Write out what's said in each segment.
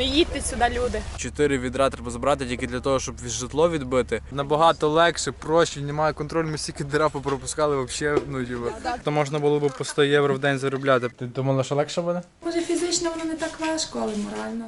Не їдьте сюди, люди. Чотири відра треба забрати тільки для того, щоб житло відбити. Набагато легше, проще, немає контролю, ми стільки дира попропускали взагалі, ну типу. То можна було б по 100 євро в день заробляти. Ти думала, що легше буде? Може, фізично воно не так важко, але морально.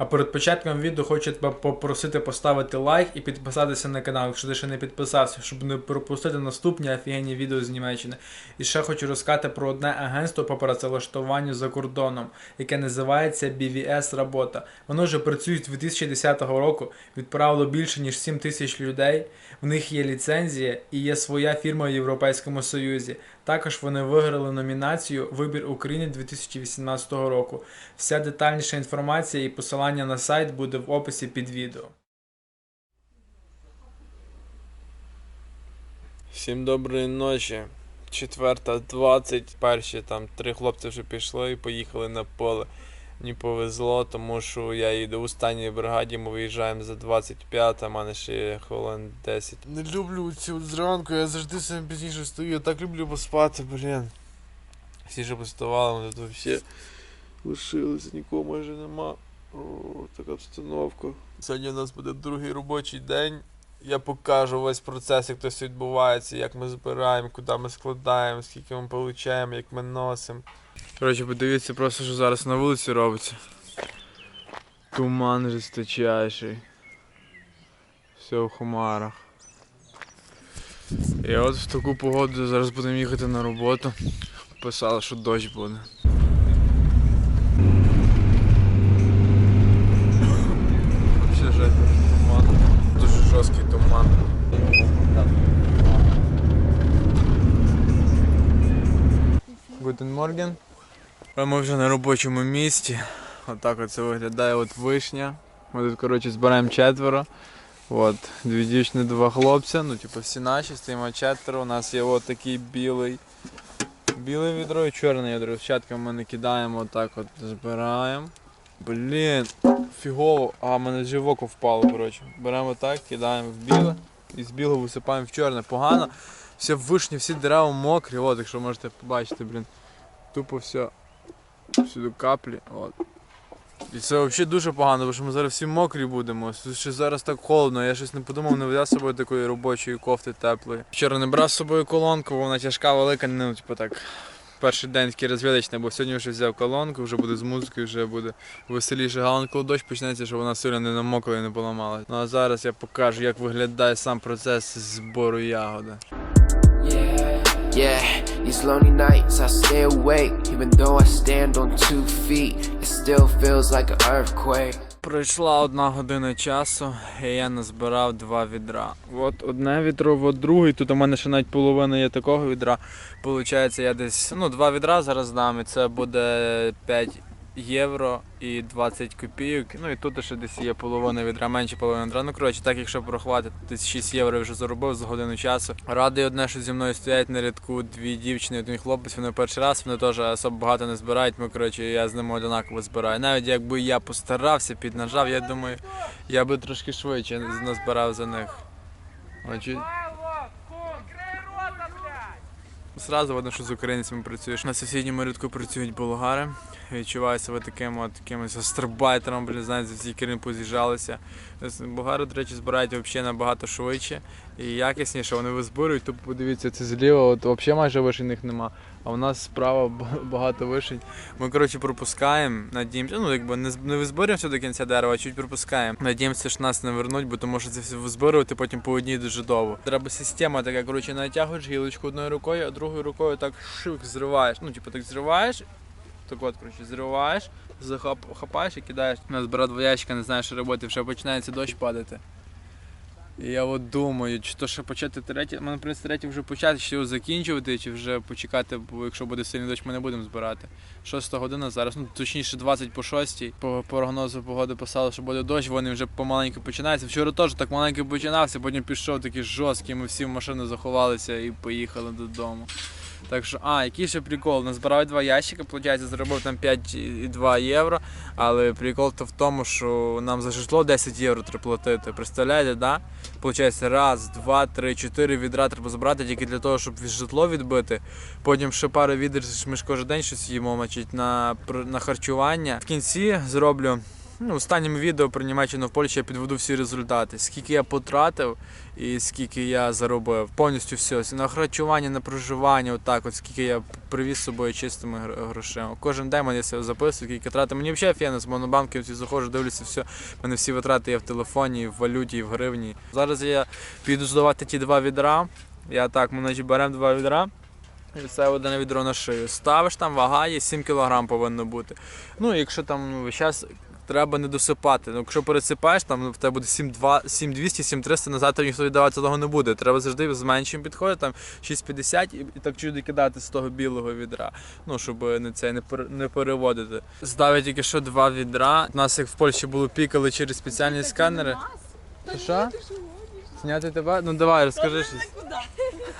А перед початком відео хочу тебе попросити поставити лайк і підписатися на канал, якщо ти ще не підписався, щоб не пропустити наступні офігенні відео з Німеччини. І ще хочу розказати про одне агентство по працевлаштуванню за кордоном, яке називається BVS Робота. Воно вже працює з 2010 року, відправило більше ніж 7 тисяч людей. В них є ліцензія і є своя фірма в Європейському Союзі. Також вони виграли номінацію Вибір України 2018 року. Вся детальніша інформація і посилання на сайт буде в описі під відео. Всім доброї ночі. Четверта 20. Перші там три хлопці вже пішли і поїхали на поле. Мені повезло, тому що я їду в останній бригаді, ми виїжджаємо за 25, а в мене ще є хвилин 10. Не люблю цю зранку, я завжди сам пізніше стою, я так люблю поспати, блін. Всі вже поставали, ми тут всі лишилися, нікого майже нема. О, така обстановка. Сьогодні у нас буде другий робочий день. Я покажу весь процес, як це все відбувається, як ми збираємо, куди ми складаємо, скільки ми получаємо, як ми носимо. Коротше, подивіться просто, що зараз на вулиці робиться. Туман жесточайший. Все в хмарах. І от в таку погоду зараз будемо їхати на роботу. Писали, що дощ буде. Вообще жесть, туман. Дуже жорсткий туман. Гутен Морген. Ми вже на робочому місці. Отак от це виглядає от вишня. Ми тут, коротше, збираємо четверо. От, дві дівчини, два хлопця. Ну, типу, всі наші, стоїмо четверо. У нас є от такий білий. Біле відро і чорне відро. Щатками ми не кидаємо, отак от збираємо. Блін, фігово. А, в мене живоко впало, коротше. Беремо так, кидаємо в біле і з білого висипаємо в чорне. Погано. Все вишні, всі дерева мокрі, от, якщо можете побачити, блін. Тупо все. Всюди каплі. От. І це взагалі дуже погано, бо що ми зараз всі мокрі будемо. Ще зараз так холодно, я щось не подумав, не взяв з собою такої робочої кофти теплої. Вчора не брав з собою колонку, бо вона тяжка, велика, ну, типу так. Перший день такий розвідочний, бо сьогодні вже взяв колонку, вже буде з музикою, вже буде веселіше. Головне, коли дощ почнеться, щоб вона сильно не намокла і не поламалась. Ну а зараз я покажу, як виглядає сам процес збору ягоди. Yeah, these lonely nights I stay awake. Even though I stand on two feet, it still feels like an earthquake. Пройшла одна година часу, і я назбирав два відра. От одне відро, от другий. Тут у мене ще навіть половина є такого відра. Получається, я десь ну, два відра зараз дам, і це буде 5 євро і 20 копійок. Ну і тут ще десь є половина відра, менше половини відра. Ну коротше, так якщо порахувати, десь 6 євро вже заробив за годину часу. Радий одне, що зі мною стоять на рядку дві дівчини, один хлопець. Вони перший раз, вони теж особо багато не збирають. Ми коротше, я з ними однаково збираю. Навіть якби я постарався, піднажав, я думаю, я би трошки швидше назбирав за них. Очі. Зразу видно, що з українцями працюєш. На сусідньому рядку працюють болгари. Відчуваю себе таким от якимось астрабайтером, блін, знаєте, за всі керівні поз'їжджалися. Болгари, до речі, збирають взагалі набагато швидше і якісніше. Вони визбирують, тут подивіться, це зліва, от взагалі майже вишенних нема. А у нас справа багато вишень. Ми, коротше, пропускаємо, надіємося, ну якби не, не визбираємося до кінця дерева, а чуть пропускаємо. Надіємося, що нас не вернуть, бо тому що це все визбирувати потім по одній дуже довго. Треба система така, коротше, натягуєш гілочку одною рукою, а другою рукою так шик зриваєш. Ну, типу, так зриваєш, так от, коротше, зриваєш, захоп, хапаєш і кидаєш. У нас брат два ящика, не знає, що робити, вже починається дощ падати. Я от думаю, чи то ще почати третє. У мене принципі третє вже почати, чи його закінчувати, чи вже почекати, бо якщо буде сильний дощ, ми не будемо збирати. Шоста година зараз, ну точніше 20 по шостій. По прогнозу погоди писали, що буде дощ, вони вже помаленьку починаються. Вчора теж так маленько починався, потім пішов такий жорсткий, ми всі в машину заховалися і поїхали додому. Так що, а, який ще прикол? Назбирав два ящика, виходить, заробив там 5,2 євро. Але прикол то в тому, що нам за житло 10 євро треба платити. Представляєте, да? Получається, раз, два, три, чотири відра треба забрати тільки для того, щоб житло відбити. Потім ще пару відер, ми ж кожен день щось їмо, мачить, на, на харчування. В кінці зроблю. Ну, в останньому відео про Німеччину в Польщі я підведу всі результати. Скільки я потратив і скільки я заробив. Повністю все. На харчування, на проживання, отак, от скільки я привіз з собою чистими гр- грошима. Кожен день я себе записую, скільки тратив. Мені взагалі фіна з монобанки всі заходжу, дивлюся, все. У мене всі витрати є в телефоні, в валюті, в гривні. Зараз я піду здавати ті два відра. Я так, ми значить, беремо два відра. І це одне відро на шию. Ставиш там, вага є 7 кг повинно бути. Ну, якщо там ну, зараз треба не досипати. Ну, якщо пересипаєш, там в тебе буде 7,2 7,200, 7,300, назад тобі ніхто віддавати того не буде. Треба завжди з меншим підходити, там 6,50 і, і так чуди кидати з того білого відра. Ну, щоб не це не, пере- не переводити. Здав тільки що два відра. У нас як в Польщі було пікали через спеціальні сканери. Що? Зняти тебе? Ну давай, розкажи щось.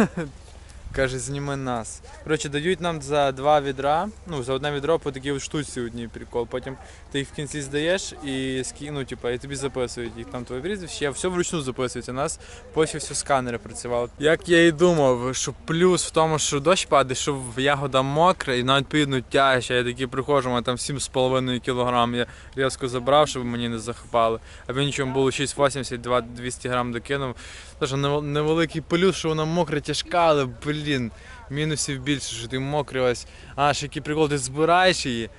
Каже, зніми нас. Коротше, дають нам за два відра, ну, за одне відро по такій штуці одній прикол. Потім ти їх в кінці здаєш і ски- ну, типу, і тобі записують їх там твої прізвище, все вручну записується. У нас потім все сканери працювали. Як я і думав, що плюс в тому, що дощ падає, що ягода мокра і навіть відповідно тяжча. Я такий приходжу, у там 7,5 кг. Я різко забрав, щоб мені не захопали. А він нічому було 6,80, 200 грам докинув. Тож невеликий плюс, що вона мокра, тяжка, але блін, мінусів більше, що ти мокрий ось. А, ще який прикол, ти збираєш її,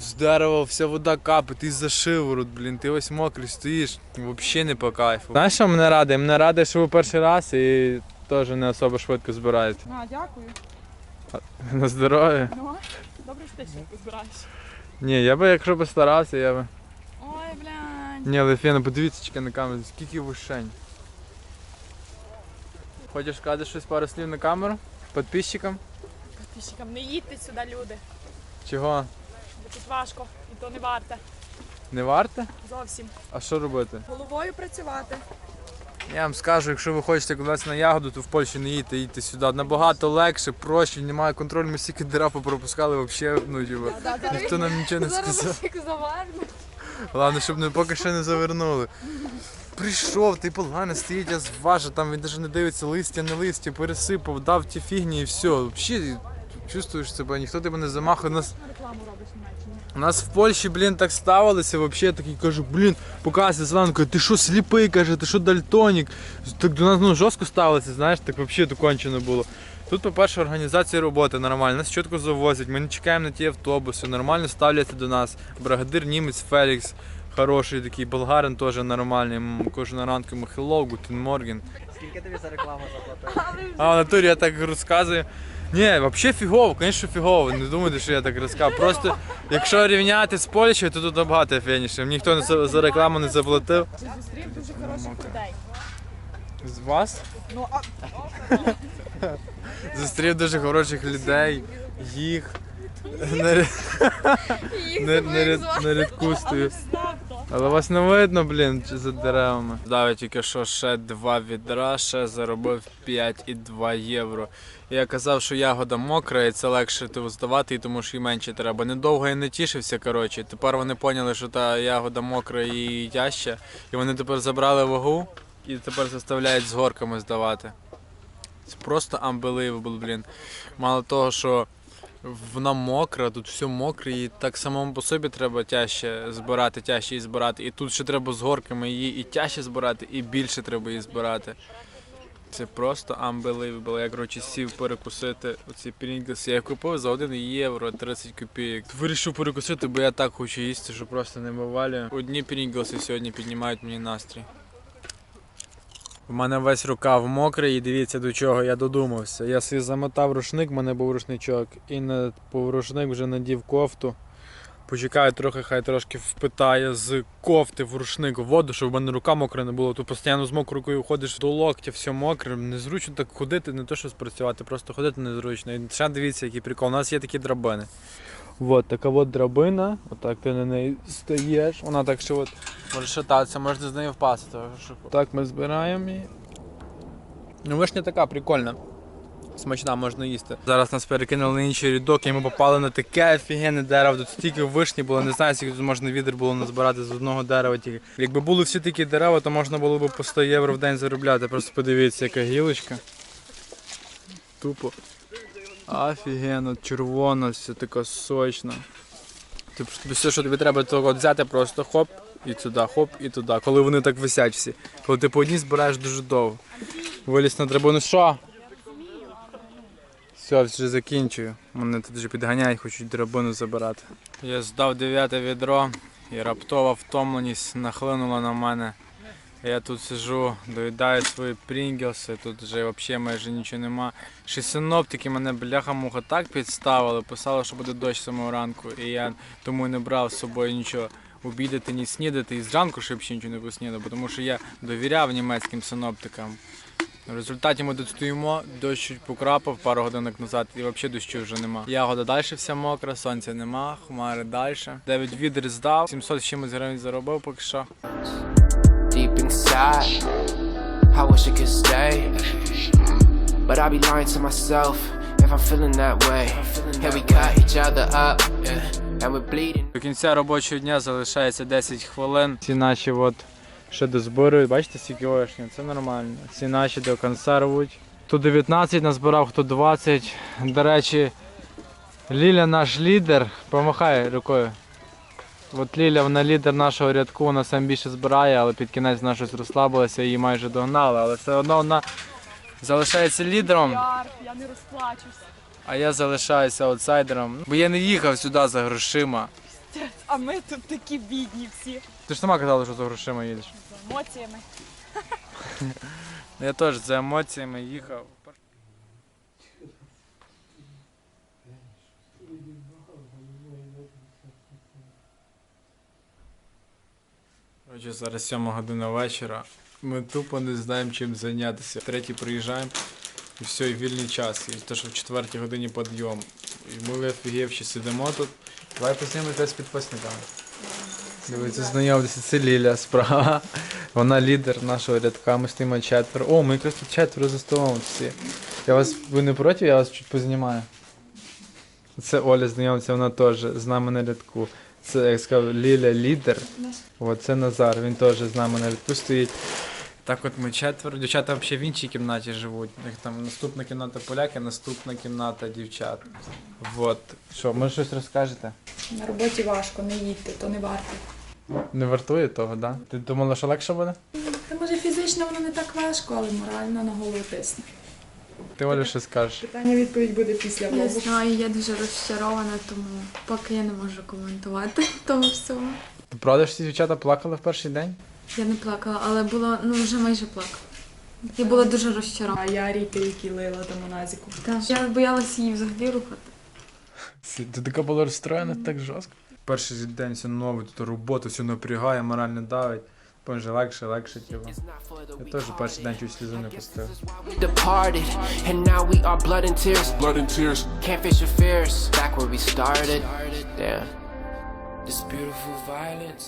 з дерева вся вода капає, ти за шиворот, блін, ти ось мокрий стоїш, взагалі не по кайфу. Знаєш, що мене радує? Мене радує, що ви перший раз і теж не особо швидко збираєте. А, дякую. На здоров'я. Ну, добре, що ти ще збираєш. Ні, я би, якщо би старався, я би. Ой, блядь. Ні, Лефіна, подивіться чекай на камеру, скільки вишень. Хочеш сказати щось пару слів на камеру? Підписчикам? Підписчикам, не їдьте сюди, люди. Чого? Бо тут важко, і то не варте. Не варте? Зовсім. А що робити? Головою працювати. Я вам скажу, якщо ви хочете кудись на ягоду, то в Польщі не їдьте, їдьте сюди. Набагато легше, проще, немає контролю, ми стільки дерев пропускали взагалі, ну типу, ніхто нам нічого не сказав. заверну. Головне, щоб не поки ще не завернули. Прийшов, ти погано стоїть, я зважу, там він навіть не дивиться листя, не листя, пересипав, дав ті фігні і все. Взагалі чувствуєш себе, ніхто тебе не замахує. Нас, у нас в Польщі, блін, так ставилося, взагалі такий кажу, блін, показує Зеленко, каже, ти що сліпий, каже, ти що дальтонік. Так до нас ну, жорстко ставилися, знаєш, так взагалі докончено було. Тут, по-перше, організація роботи нормальна, нас чітко завозять, ми не чекаємо на ті автобуси, нормально ставляться до нас. Бригадир німець Фелікс, хороший такий, болгарин теж нормальний. Кожного ранку йому hello, guten morgen. Скільки тобі за рекламу заплатили? А в натурі я так розказую. Ні, взагалі фігово, звісно, фігово. Не думайте, що я так розказую. Просто якщо рівняти з Польщею, то тут набагато фініше. Ніхто не за, за рекламу не заплатив. Ти зустрів дуже хороших людей. З вас? Ну, а Зустрів дуже хороших людей, їх. На рядку стою. Але вас не видно, блін, за деревами. Дав я тільки що ще два відра, ще заробив 5,2 євро. Я казав, що ягода мокра, і це легше типу, здавати, і тому що і менше треба. Недовго я не тішився, коротше. Тепер вони поняли, що та ягода мокра і тяжча. І вони тепер забрали вагу і тепер заставляють з горками здавати. Це просто unbelievable, блін. Мало того, що вона мокра, тут все мокре, і так самому по собі треба тяжче збирати, тяжче її збирати. І тут ще треба з горками її і тяжче збирати, і більше треба її збирати. Це просто unbelievable. Я коротше сів перекусити оці Pringles. Я купив за 1 євро 30 копійок. Вирішив перекусити, бо я так хочу їсти, що просто не вивалюю. Одні Pringles сьогодні піднімають мені настрій. У мене весь рукав мокрий, і дивіться до чого я додумався. Я собі замотав рушник, в мене був рушничок, і на рушник вже надів кофту. Почекаю трохи, хай трошки впитає з кофти в рушник воду, щоб в мене рука мокра не було. Тут постійно з мокрою рукою ходиш до локтя, все мокре. Незручно так ходити, не то що спрацювати, просто ходити незручно. І ще дивіться, який прикол. У нас є такі драбини. От така от драбина, отак ти на неї стоїш, вона так ще от може шататися, можна з нею впасти. Так ми збираємо її. Ну вишня така прикольна. Смачна, можна їсти. Зараз нас перекинули на інший рядок, і ми попали на таке офігенне дерево. Тут стільки вишні було, не знаю, скільки тут можна відер було назбирати з одного дерева тільки. Якби були всі такі дерева, то можна було б по 100 євро в день заробляти. Просто подивіться, яка гілочка. Тупо. Офігенно, червона, все така сочна. Тобто все, що тобі треба, то от взяти просто хоп і туди, хоп і туди. Коли вони так висять всі. Коли ти по одній збираєш дуже довго. Виліз на драбину, що? Все, вже закінчую. Мене тут вже підганяють, хочуть драбину забирати. Я здав дев'яте відро і раптова втомленість нахлинула на мене. Я тут сижу, доїдаю свої прінгелси, тут вже взагалі майже нічого нема. Ще синоптики мене бляха-муха так підставили, писали, що буде дощ самого ранку, і я тому не брав з собою нічого обідати, ні снідати, і зранку ще нічого не поснідав, тому що я довіряв німецьким синоптикам. В результаті ми тут стоїмо, дощ чуть покрапав пару годинок назад і взагалі дощу вже нема. Ягода далі вся мокра, сонця нема, хмари далі. Дев'ять відер здав, 700 з чимось гривень заробив поки що. Inside. I wish I could stay, but I'd be lying to myself if I'm feeling that way. Yeah, we cut each other up, and we're bleeding. До кінця робочого дня залишається 10 хвилин. Ці наші от ще дозбирують, бачите, скільки вишні, це нормально. Ці наші доконсервують. Хто 19 назбирав, хто 20. До речі, Ліля наш лідер. Помахай рукою. От Ліля, вона лідер нашого рядку, вона сам більше збирає, але під кінець вона щось розслабилася, її майже догнали. Але все одно вона залишається лідером, я не розплачусь. а я залишаюся аутсайдером. Бо я не їхав сюди за грошима. А ми тут такі бідні всі. Ти ж сама казала, що за грошима їдеш. З емоціями. Я теж за емоціями їхав. Коротше, зараз 7 година вечора. Ми тупо не знаємо чим зайнятися. В третій приїжджаємо і все, і вільний час. І те, що в четвертій годині підйом. І ми офігівші сидимо тут. Давай познайомитися з підписниками. Дивіться, знайомитися, це Ліля справа. Вона лідер нашого рядка, ми стоїмо четверо. О, ми якраз тут четверо за столом всі. Я вас, ви не проти, я вас чуть познімаю. Це Оля знайомиться, вона теж з нами на рядку. Це, як сказав, Ліля лідер. От це Назар, він теж з нами на рядку стоїть. Так от ми четверо. Дівчата взагалі в іншій кімнаті живуть. У них там наступна кімната поляки, наступна кімната дівчат. От. Що, може щось розкажете? На роботі важко, не їдьте, то не варто. Не вартує того, так? Да? Ти думала, що легше буде? Та може фізично воно не так важко, але морально на голову тисне. Ти Оля що скажеш? Питання відповідь буде після влогу. знаю, я дуже розчарована, тому поки я не можу коментувати того всього. Ти правда, що ці дівчата плакали в перший день? Я не плакала, але було ну вже майже плакала. Я була дуже розчарована. А я ріки, які лила до моназіку. Так. Я боялася її взагалі рухати. Ти така була розстроєна так жорстко. Перший день все нове, тут робота, все напрягає, морально давить. Потім вже легше, легше тіло. It's not for the Я теж перший день чуть слізу не This пустив. is why we departed, and now we are blood and tears. blood and tears. Can't face your fears. Back where we started. Damn. This beautiful violence.